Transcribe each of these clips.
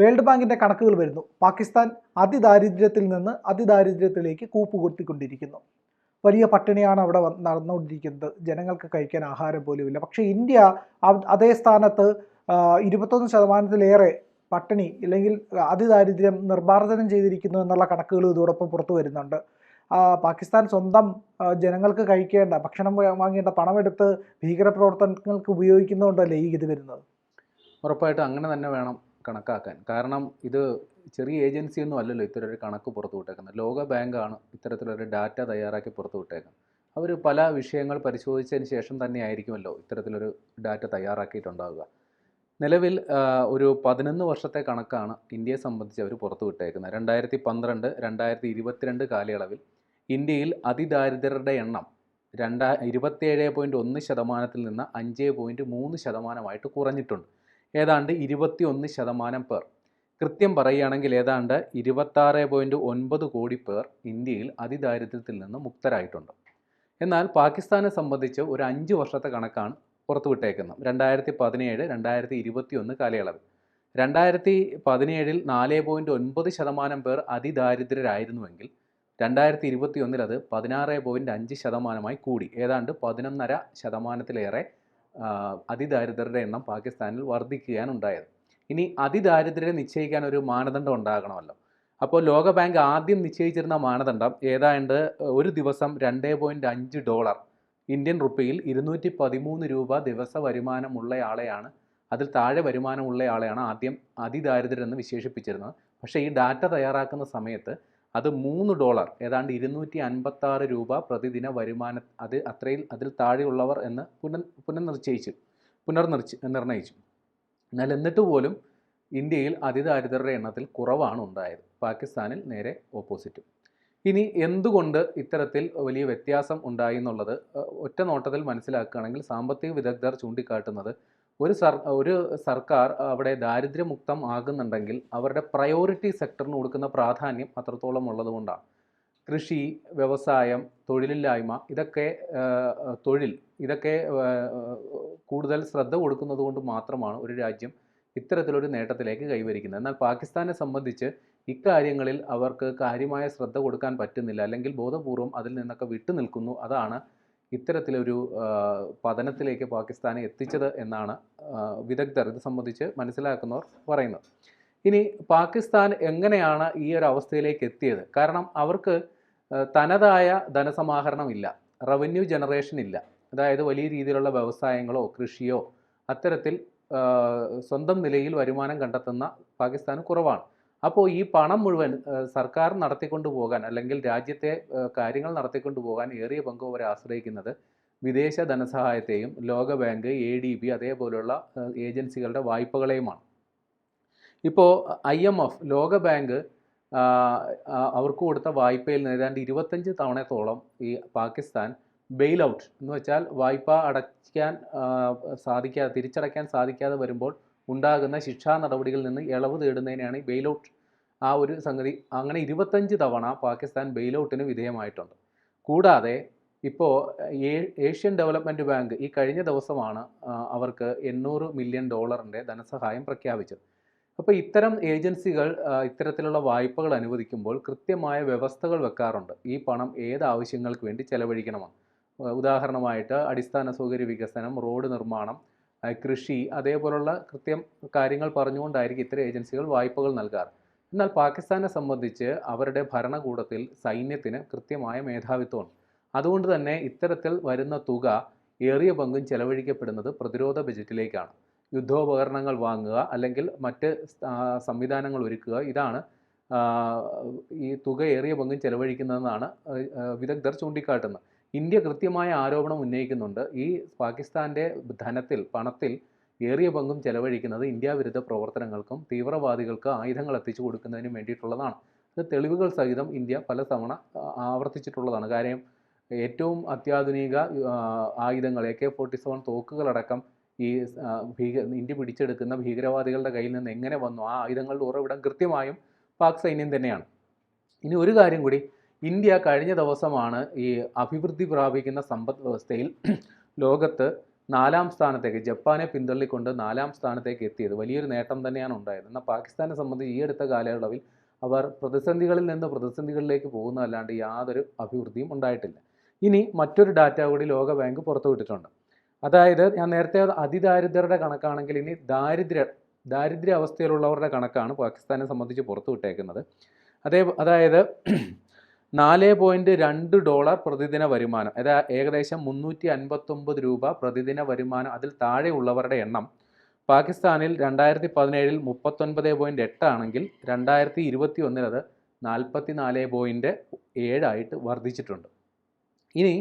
World ബാങ്കിന്റെ കണക്കുകൾ വരുന്നു. പാകിസ്ഥാൻ അതിദാരിദ്ര്യത്തിൽ നിന്ന് അതിദാരിദ്ര്യത്തിലേക്ക് കൂപ്പുകൊത്തിക്കൊണ്ടിരിക്കുന്നു വലിയ പട്ടിണിയാണ് അവിടെ നടന്നുകൊണ്ടിരിക്കുന്നത്. ജനങ്ങൾക്ക് കഴിക്കാൻ ആഹാരം പോലുമില്ല. പക്ഷേ ഇന്ത്യ അതേ സ്ഥാനത്ത് ഇരുപത്തൊന്ന് ശതമാനത്തിലേറെ പട്ടിണി അല്ലെങ്കിൽ അതിദാരിദ്ര്യം നിർമ്മാർജനം ചെയ്തിരിക്കുന്നു എന്നുള്ള കണക്കുകൾ ഇതോടൊപ്പം പുറത്തു വരുന്നുണ്ട്. പാകിസ്ഥാൻ സ്വന്തം ജനങ്ങൾക്ക് കഴിക്കേണ്ട ഭക്ഷണം വാങ്ങേണ്ട പണമെടുത്ത് ഭീകരപ്രവർത്തനങ്ങൾക്ക് ഉപയോഗിക്കുന്നതുകൊണ്ടല്ലേ ഈ ഇത് വരുന്നത്? ഉറപ്പായിട്ടും അങ്ങനെ തന്നെ വേണം. കണക്കാക്കാൻ. കാരണം ഇത് ചെറിയ ഏജൻസി ഒന്നും അല്ലല്ലോ ഇത്തരമൊരു കണക്ക് പുറത്തു വിട്ടേക്കുന്നത്. ലോക ബാങ്കാണ് ഇത്തരത്തിലൊരു ഡാറ്റ തയ്യാറാക്കി പുറത്തു വിട്ടേക്കുന്നത്. അവർ പല വിഷയങ്ങൾ പരിശോധിച്ചതിന് ശേഷം തന്നെ ആയിരിക്കുമല്ലോ ഇത്തരത്തിലൊരു ഡാറ്റ തയ്യാറാക്കിയിട്ടുണ്ടാവുക. നിലവിൽ ഒരു പതിനൊന്ന് വർഷത്തെ കണക്കാണ് ഇന്ത്യയെ സംബന്ധിച്ച് അവർ പുറത്തു വിട്ടേക്കുന്നത്. രണ്ടായിരത്തി പന്ത്രണ്ട് രണ്ടായിരത്തി ഇരുപത്തിരണ്ട് കാലയളവിൽ ഇന്ത്യയിൽ അതിദാരിദ്ര്യരുടെ എണ്ണം രണ്ടാ ഇരുപത്തിയേഴ് പോയിന്റ് ഒന്ന് ശതമാനത്തിൽ നിന്ന് അഞ്ച് പോയിന്റ് മൂന്ന് ശതമാനമായിട്ട് കുറഞ്ഞിട്ടുണ്ട്. ഏതാണ്ട് ഇരുപത്തി ഒന്ന് ശതമാനം പേർ. കൃത്യം പറയുകയാണെങ്കിൽ ഏതാണ്ട് ഇരുപത്താറ് പോയിന്റ് ഒൻപത് കോടി പേർ ഇന്ത്യയിൽ അതിദാരിദ്ര്യത്തിൽ നിന്ന് മുക്തരായിട്ടുണ്ട്. എന്നാൽ പാകിസ്ഥാനെ സംബന്ധിച്ച് ഒരു അഞ്ച് വർഷത്തെ കണക്കാണ് പുറത്തുവിട്ടേക്കുന്നത് രണ്ടായിരത്തി പതിനേഴ് രണ്ടായിരത്തി ഇരുപത്തി ഒന്ന് കാലയളവിൽ. രണ്ടായിരത്തി പതിനേഴിൽ നാല് പോയിന്റ് ഒൻപത് ശതമാനം പേർ അതിദാരിദ്ര്യരായിരുന്നുവെങ്കിൽ രണ്ടായിരത്തി ഇരുപത്തി ഒന്നിൽ അത് പതിനാറ് പോയിന്റ് അഞ്ച് ശതമാനമായി കൂടി. ഏതാണ്ട് പതിനൊന്നര ശതമാനത്തിലേറെ അതിദാരിദ്ര്യരുടെ എണ്ണം പാകിസ്ഥാനിൽ വർദ്ധിക്കുകയാണ് ഉണ്ടായത് ഇനി അതിദാരിദ്ര്യം നിശ്ചയിക്കാൻ ഒരു മാനദണ്ഡം ഉണ്ടാകണമല്ലോ. അപ്പോൾ ലോക ബാങ്ക് ആദ്യം നിശ്ചയിച്ചിരുന്ന മാനദണ്ഡം ഏതാണ്ട് ഒരു ദിവസം രണ്ട് പോയിന്റ് അഞ്ച് ഡോളർ ഇന്ത്യൻ റുപ്പിയിൽ ഇരുന്നൂറ്റി പതിമൂന്ന് രൂപ ദിവസ വരുമാനമുള്ളയാളെയാണ് അതിൽ താഴെ വരുമാനമുള്ളയാളെയാണ് ആദ്യം അതിദാരിദ്ര്യം എന്ന് വിശേഷിപ്പിച്ചിരുന്നത്. പക്ഷേ ഈ ഡാറ്റ തയ്യാറാക്കുന്ന സമയത്ത് അത് മൂന്ന് ഡോളർ. ഏതാണ്ട് ഇരുന്നൂറ്റി അൻപത്താറ് രൂപ പ്രതിദിന വരുമാന അത് അത്രയിൽ അതിൽ താഴെയുള്ളവർ എന്ന് പുനർ പുനർനിശ്ചയിച്ചു പുനർനിർച്ച നിർണയിച്ചു. എന്നാൽ എന്നിട്ട് പോലും ഇന്ത്യയിൽ അതിദാരിദ്രരുടെ എണ്ണത്തിൽ കുറവാണ് ഉണ്ടായത്. പാകിസ്ഥാനിൽ നേരെ ഓപ്പോസിറ്റ് ഇനി എന്തുകൊണ്ട് ഇത്തരത്തിൽ വലിയ വ്യത്യാസം ഉണ്ടായി എന്നുള്ളത് ഒറ്റ നോട്ടത്തിൽ മനസ്സിലാക്കുകയാണെങ്കിൽ സാമ്പത്തിക വിദഗ്ധർ ചൂണ്ടിക്കാട്ടുന്നത് ഒരു സർ ഒരു സർക്കാർ അവിടെ ദാരിദ്ര്യമുക്തം ആകുന്നുണ്ടെങ്കിൽ അവരുടെ പ്രയോറിറ്റി സെക്ടറിന് കൊടുക്കുന്ന പ്രാധാന്യം അത്രത്തോളം ഉള്ളതുകൊണ്ടാണ് കൃഷി വ്യവസായം തൊഴിലില്ലായ്മ ഇതൊക്കെ തൊഴിൽ ഇതൊക്കെ കൂടുതൽ ശ്രദ്ധ കൊടുക്കുന്നത് കൊണ്ട് മാത്രമാണ് ഒരു രാജ്യം ഇത്തരത്തിലൊരു നേട്ടത്തിലേക്ക് കൈവരിക്കുന്നത്. എന്നാൽ പാകിസ്ഥാനെ സംബന്ധിച്ച് ഇക്കാര്യങ്ങളിൽ അവർക്ക് കാര്യമായ ശ്രദ്ധ കൊടുക്കാൻ പറ്റുന്നില്ല. അല്ലെങ്കിൽ ബോധപൂർവം അതിൽ നിന്നൊക്കെ വിട്ടു നിൽക്കുന്നു അതാണ് ഇത്തരത്തിലൊരു പതനത്തിലേക്ക് പാകിസ്ഥാനെ എത്തിച്ചത് എന്നാണ് വിദഗ്ധർ ഇത് സംബന്ധിച്ച് മനസ്സിലാക്കുന്നവർ പറയുന്നത്. ഇനി പാകിസ്ഥാൻ എങ്ങനെയാണ് ഈ ഒരു അവസ്ഥയിലേക്ക് എത്തിയത്? കാരണം അവർക്ക് തനതായ ധനസമാഹരണം ഇല്ല റവന്യൂ ജനറേഷൻ ഇല്ല. അതായത് വലിയ രീതിയിലുള്ള വ്യവസായങ്ങളോ കൃഷിയോ അത്തരത്തിൽ സ്വന്തം നിലയിൽ വരുമാനം കണ്ടെത്തുന്ന പാകിസ്ഥാന് കുറവാണ്. അപ്പോൾ ഈ പണം മുഴുവൻ സർക്കാർ നടത്തിക്കൊണ്ടു പോകാൻ അല്ലെങ്കിൽ രാജ്യത്തെ കാര്യങ്ങൾ നടത്തിക്കൊണ്ടു പോകാൻ ഏറിയ പങ്ക് അവർ ആശ്രയിക്കുന്നത് വിദേശ ധനസഹായത്തെയും ലോകബാങ്ക് എ ഡി ബി അതേപോലെയുള്ള ഏജൻസികളുടെ വായ്പകളെയുമാണ്. ഇപ്പോൾ ഐ എം എഫ് ലോകബാങ്ക് അവർക്ക് കൊടുത്ത വായ്പയിൽ ഏതാണ്ട് ഇരുപത്തഞ്ച് തവണത്തോളം ഈ പാകിസ്ഥാൻ ബെയിൽ ഔട്ട് എന്ന് വെച്ചാൽ വായ്പ അടയ്ക്കാൻ സാധിക്കാതെ തിരിച്ചടയ്ക്കാൻ സാധിക്കാതെ വരുമ്പോൾ ഉണ്ടാകുന്ന ശിക്ഷാ നടപടികളിൽ നിന്ന് ഇളവ് തേടുന്നതിനെയാണ് ഈ ബെയിലൗട്ട് ആ ഒരു സംഗതി അങ്ങനെ ഇരുപത്തഞ്ച് തവണ പാകിസ്ഥാൻ ബെയിലൗട്ടിന് വിധേയമായിട്ടുണ്ട്. കൂടാതെ ഇപ്പോൾ ഏഷ്യൻ ഡെവലപ്മെന്റ് ബാങ്ക് ഈ കഴിഞ്ഞ ദിവസമാണ് അവർക്ക് എണ്ണൂറ് മില്യൺ ഡോളറിന്റെ ധനസഹായം പ്രഖ്യാപിച്ചത്. അപ്പോൾ ഇത്തരം ഏജൻസികൾ ഇത്തരത്തിലുള്ള വായ്പകൾ അനുവദിക്കുമ്പോൾ കൃത്യമായ വ്യവസ്ഥകൾ വെക്കാറുണ്ട്. ഈ പണം ഏത് ആവശ്യങ്ങൾക്ക് വേണ്ടി ചെലവഴിക്കണമെന്ന്. ഉദാഹരണമായിട്ട് അടിസ്ഥാന സൗകര്യ വികസനം റോഡ് നിർമ്മാണം കൃഷി അതേപോലുള്ള കൃത്യം കാര്യങ്ങൾ പറഞ്ഞുകൊണ്ടായിരിക്കും ഇത്തരം ഏജൻസികൾ വായ്പകൾ നൽകാറ്. എന്നാൽ പാകിസ്ഥാനെ സംബന്ധിച്ച് അവരുടെ ഭരണകൂടത്തിൽ സൈന്യത്തിന് കൃത്യമായ മേധാവിത്വമുണ്ട്. അതുകൊണ്ട് തന്നെ ഇത്തരത്തിൽ വരുന്ന തുക ഏറിയ പങ്കും ചെലവഴിക്കപ്പെടുന്നത് പ്രതിരോധ ബജറ്റിലേക്കാണ്. യുദ്ധോപകരണങ്ങൾ വാങ്ങുക അല്ലെങ്കിൽ മറ്റ് സംവിധാനങ്ങൾ ഒരുക്കുക ഇതാണ് ഈ തുക ഏറിയ പങ്കും ചെലവഴിക്കുന്നതെന്നാണ് വിദഗ്ധർ ചൂണ്ടിക്കാട്ടുന്നത്. ഇന്ത്യ കൃത്യമായ ആരോപണം ഉന്നയിക്കുന്നുണ്ട്. ഈ പാകിസ്ഥാന്റെ ധനത്തിൽ പണത്തിൽ ഏറിയ പങ്കും ചെലവഴിക്കുന്നത് ഇന്ത്യ വിരുദ്ധ പ്രവർത്തനങ്ങൾക്കും തീവ്രവാദികൾക്ക് ആയുധങ്ങൾ എത്തിച്ചു കൊടുക്കുന്നതിനും വേണ്ടിയിട്ടുള്ളതാണ്. ഇത് തെളിവുകൾ സഹിതം ഇന്ത്യ പല തവണ ആവർത്തിച്ചിട്ടുള്ളതാണ്. കാര്യം ഏറ്റവും അത്യാധുനിക ആയുധങ്ങൾ എ കെ ഫോർട്ടി സെവൻ തോക്കുകളടക്കം ഈ ഭീക ഇന്ത്യ പിടിച്ചെടുക്കുന്ന ഭീകരവാദികളുടെ കയ്യിൽ നിന്ന് എങ്ങനെ വന്നു? ആ ആയുധങ്ങളുടെ ഉറവിടം കൃത്യമായും പാക് സൈന്യം തന്നെയാണ്. ഇനി ഒരു കാര്യം കൂടി ഇന്ത്യ കഴിഞ്ഞ ദിവസമാണ് ഈ അഭിവൃദ്ധി പ്രാപിക്കുന്ന സമ്പദ് വ്യവസ്ഥയിൽ ലോകത്ത് നാലാം സ്ഥാനത്തേക്ക് ജപ്പാനെ പിന്തള്ളിക്കൊണ്ട് നാലാം സ്ഥാനത്തേക്ക് എത്തിയത്. വലിയൊരു നേട്ടം തന്നെയാണ് ഉണ്ടായത്. എന്നാൽ പാകിസ്ഥാനെ സംബന്ധിച്ച് ഈ അടുത്ത കാലയളവിൽ അവർ പ്രതിസന്ധികളിൽ നിന്ന് പ്രതിസന്ധികളിലേക്ക് പോകുന്നതല്ലാണ്ട് യാതൊരു അഭിവൃദ്ധിയും ഉണ്ടായിട്ടില്ല. ഇനി മറ്റൊരു ഡാറ്റ കൂടി ലോക ബാങ്ക് പുറത്തുവിട്ടിട്ടുണ്ട് അതായത് ഞാൻ നേരത്തെ അതിദാരിദ്ര്യരുടെ കണക്കാണെങ്കിൽ ഇനി ദാരിദ്ര്യ ദാരിദ്ര്യ അവസ്ഥയിലുള്ളവരുടെ കണക്കാണ് പാകിസ്ഥാനെ സംബന്ധിച്ച് പുറത്തുവിട്ടേക്കുന്നത് അതേ അതായത് നാല് പോയിന്റ് രണ്ട് ഡോളർ പ്രതിദിന വരുമാനം. അതായത് ഏകദേശം മുന്നൂറ്റി അൻപത്തൊമ്പത് രൂപ പ്രതിദിന വരുമാനം അതിൽ താഴെയുള്ളവരുടെ എണ്ണം. പാകിസ്ഥാനിൽ രണ്ടായിരത്തി പതിനേഴിൽ മുപ്പത്തൊൻപത് പോയിന്റ് എട്ടാണെങ്കിൽ രണ്ടായിരത്തി ഇരുപത്തി ഒന്നിൽ അത് നാൽപ്പത്തി നാല് പോയിന്റ് ഏഴായിട്ട് വർദ്ധിച്ചിട്ടുണ്ട്. ഇനി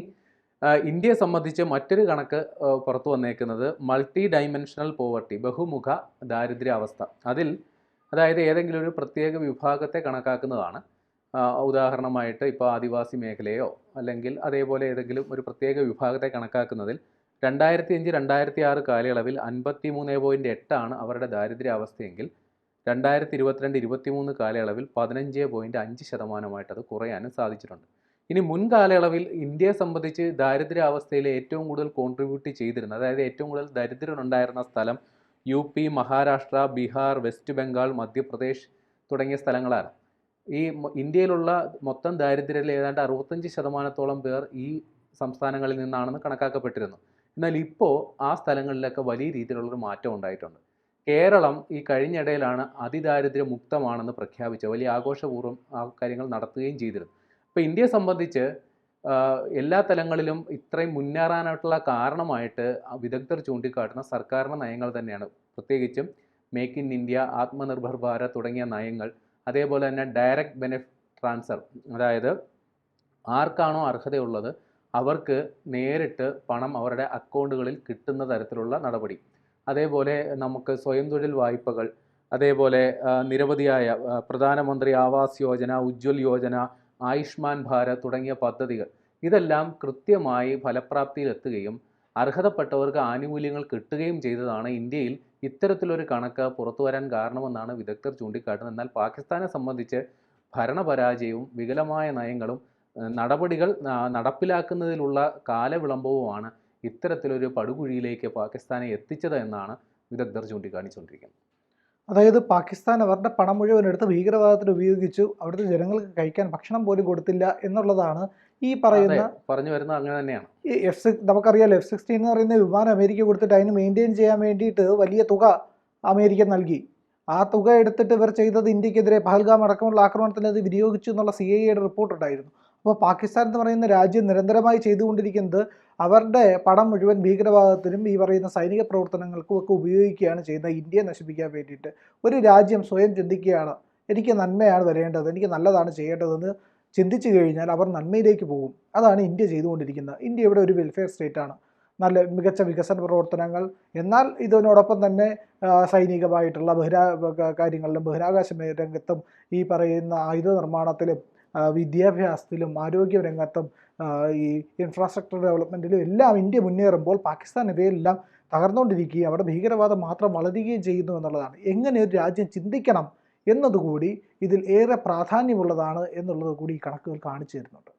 ഇന്ത്യയെ സംബന്ധിച്ച് മറ്റൊരു കണക്ക് പുറത്തു വന്നേക്കുന്നത് മൾട്ടി ഡൈമെൻഷണൽ പോവർട്ടി ബഹുമുഖ ദാരിദ്ര്യാവസ്ഥ. അതിൽ അതായത് ഏതെങ്കിലും ഒരു പ്രത്യേക വിഭാഗത്തെ കണക്കാക്കുന്നതാണ് ഉദാഹരണമായിട്ട് ഇപ്പോൾ ആദിവാസി മേഖലയോ അല്ലെങ്കിൽ അതേപോലെ ഏതെങ്കിലും ഒരു പ്രത്യേക വിഭാഗത്തെ കണക്കാക്കുന്നതിൽ രണ്ടായിരത്തി അഞ്ച് രണ്ടായിരത്തി ആറ് കാലയളവിൽ അൻപത്തി മൂന്ന് പോയിന്റ് എട്ടാണ് അവരുടെ ദാരിദ്ര്യാവസ്ഥയെങ്കിൽ രണ്ടായിരത്തി ഇരുപത്തിരണ്ട് ഇരുപത്തിമൂന്ന് കാലയളവിൽ പതിനഞ്ച് പോയിന്റ് അഞ്ച് ശതമാനമായിട്ട് അത് കുറയാനും സാധിച്ചിട്ടുണ്ട്. ഇനി മുൻ കാലയളവിൽ ഇന്ത്യയെ സംബന്ധിച്ച് ദാരിദ്ര്യാവസ്ഥയിൽ ഏറ്റവും കൂടുതൽ കോൺട്രിബ്യൂട്ട് ചെയ്തിരുന്നത് അതായത് ഏറ്റവും കൂടുതൽ ദരിദ്രർ ഉണ്ടായിരുന്ന സ്ഥലം U P Maharashtra Bihar West Bengal Madhya Pradesh തുടങ്ങിയ സ്ഥലങ്ങളാണ്. ഈ ഇന്ത്യയിലുള്ള മൊത്തം ദാരിദ്ര്യത്തിൽ ഏതാണ്ട് അറുപത്തഞ്ച് ശതമാനത്തോളം പേർ ഈ സംസ്ഥാനങ്ങളിൽ നിന്നാണെന്ന് കണക്കാക്കപ്പെട്ടിരുന്നു. എന്നാൽ ഇപ്പോൾ ആ സ്ഥലങ്ങളിലൊക്കെ വലിയ രീതിയിലുള്ളൊരു മാറ്റം ഉണ്ടായിട്ടുണ്ട്. കേരളം ഈ കഴിഞ്ഞിടയിലാണ് അതിദാരിദ്ര്യ മുക്തമാണെന്ന് പ്രഖ്യാപിച്ച വലിയ ആഘോഷപൂർവം ആ കാര്യങ്ങൾ നടത്തുകയും ചെയ്തിരുന്നു. അപ്പോൾ ഇന്ത്യയെ സംബന്ധിച്ച് എല്ലാ തലങ്ങളിലും ഇത്രയും മുന്നേറാനായിട്ടുള്ള കാരണമായിട്ട് വിദഗ്ധർ ചൂണ്ടിക്കാട്ടുന്ന സർക്കാരിന്റെ നയങ്ങൾ തന്നെയാണ്. പ്രത്യേകിച്ചും make in India Atmanirbhar Bharat തുടങ്ങിയ നയങ്ങൾ അതേപോലെ തന്നെ ഡയറക്റ്റ് ബെനിഫിറ്റ് ട്രാൻസ്ഫർ അതായത് ആർക്കാണോ അർഹതയുള്ളത് അവർക്ക് നേരിട്ട് പണം അവരുടെ അക്കൗണ്ടുകളിൽ കിട്ടുന്ന തരത്തിലുള്ള നടപടി. അതേപോലെ നമുക്ക് സ്വയം തൊഴിൽ വായ്പകൾ അതേപോലെ നിരവധിയായ പ്രധാനമന്ത്രി ആവാസ് യോജന ഉജ്ജ്വൽ യോജന ആയുഷ്മാൻ ഭാരത് തുടങ്ങിയ പദ്ധതികൾ. ഇതെല്ലാം കൃത്യമായി ഫലപ്രാപ്തിയിലെത്തുകയും അർഹതപ്പെട്ടവർക്ക് ആനുകൂല്യങ്ങൾ കിട്ടുകയും ചെയ്തതാണ് ഇന്ത്യയിൽ ഇത്തരത്തിലൊരു കണക്ക് പുറത്തു വരാൻ കാരണമെന്നാണ് വിദഗ്ധർ ചൂണ്ടിക്കാട്ടുന്നത്. എന്നാൽ പാകിസ്ഥാനെ സംബന്ധിച്ച് ഭരണപരാജയവും വികലമായ നയങ്ങളും നടപടികൾ നടപ്പിലാക്കുന്നതിലുള്ള കാലവിളംബവുമാണ് ഇത്തരത്തിലൊരു പടുകുഴിയിലേക്ക് പാകിസ്ഥാനെ എത്തിച്ചത് എന്നാണ് വിദഗ്ധർ ചൂണ്ടിക്കാണിച്ചുകൊണ്ടിരിക്കുന്നത്. അതായത് പാകിസ്ഥാൻ അവരുടെ പണം മുഴുവൻ എടുത്ത് ഭീകരവാദത്തിന് ഉപയോഗിച്ചു. അവിടുത്തെ ജനങ്ങൾക്ക് കഴിക്കാൻ ഭക്ഷണം പോലും കൊടുത്തില്ല എന്നുള്ളതാണ് ഈ പറയുന്ന പറഞ്ഞു വരുന്നത് അങ്ങനെ തന്നെയാണ്. ഈ എഫ് സിക്സ് നമുക്കറിയാലോ എഫ് സിക്സ്റ്റീൻ എന്ന് പറയുന്ന വിമാനം അമേരിക്ക കൊടുത്തിട്ട് അതിന് മെയിന്റെയിൻ ചെയ്യാൻ വേണ്ടിയിട്ട് വലിയ തുക അമേരിക്ക നൽകി. ആ തുക എടുത്തിട്ട് ഇവർ ചെയ്തത് ഇന്ത്യക്കെതിരെ പഹൽഗാം അടക്കമുള്ള ആക്രമണത്തിന് അത് വിനിയോഗിച്ചു എന്നുള്ള സി ഐ റിപ്പോർട്ട് ഉണ്ടായിരുന്നു. അപ്പോൾ പാകിസ്ഥാൻ എന്ന് പറയുന്ന രാജ്യം നിരന്തരമായി ചെയ്തുകൊണ്ടിരിക്കുന്നത് അവരുടെ പണം മുഴുവൻ ഭീകരവാദത്തിനും ഈ പറയുന്ന സൈനിക പ്രവർത്തനങ്ങൾക്കും ഒക്കെ ഉപയോഗിക്കുകയാണ് ചെയ്യുന്നത്. ഇന്ത്യയെ നശിപ്പിക്കാൻ വേണ്ടിയിട്ട്. ഒരു രാജ്യം സ്വയം ചിന്തിക്കുകയാണ് എനിക്ക് നന്മയാണ് വരേണ്ടത് എനിക്ക് നല്ലതാണ് ചെയ്യേണ്ടതെന്ന് ചിന്തിച്ചു കഴിഞ്ഞാൽ അവർ നന്മയിലേക്ക് പോകും. അതാണ് ഇന്ത്യ ചെയ്തുകൊണ്ടിരിക്കുന്നത്. ഇന്ത്യ ഇവിടെ ഒരു വെൽഫെയർ സ്റ്റേറ്റാണ് നല്ല മികച്ച വികസന പ്രവർത്തനങ്ങൾ എന്നാൽ ഇതിനോടൊപ്പം തന്നെ സൈനികമായിട്ടുള്ള ബഹിരാ കാര്യങ്ങളിലും ബഹിരാകാശ രംഗത്തും ഈ പറയുന്ന ആയുധ നിർമ്മാണത്തിലും വിദ്യാഭ്യാസത്തിലും ആരോഗ്യ രംഗത്തും ഈ ഇൻഫ്രാസ്ട്രക്ചർ ഡെവലപ്മെന്റിലും എല്ലാം ഇന്ത്യ മുന്നേറുമ്പോൾ പാകിസ്ഥാൻ ഇവയെല്ലാം തകർന്നുകൊണ്ടിരിക്കുകയും അവിടെ ഭീകരവാദം മാത്രം വളരുകയും ചെയ്യുന്നു എന്നുള്ളതാണ്. എങ്ങനെ ഒരു രാജ്യം ചിന്തിക്കണം എന്നതുകൂടി ഇതിൽ ഏറെ പ്രാധാന്യമുള്ളതാണ് എന്നുള്ളത് കൂടി ഈ കണക്കുകൾ കാണിച്ചു തരുന്നുണ്ട്.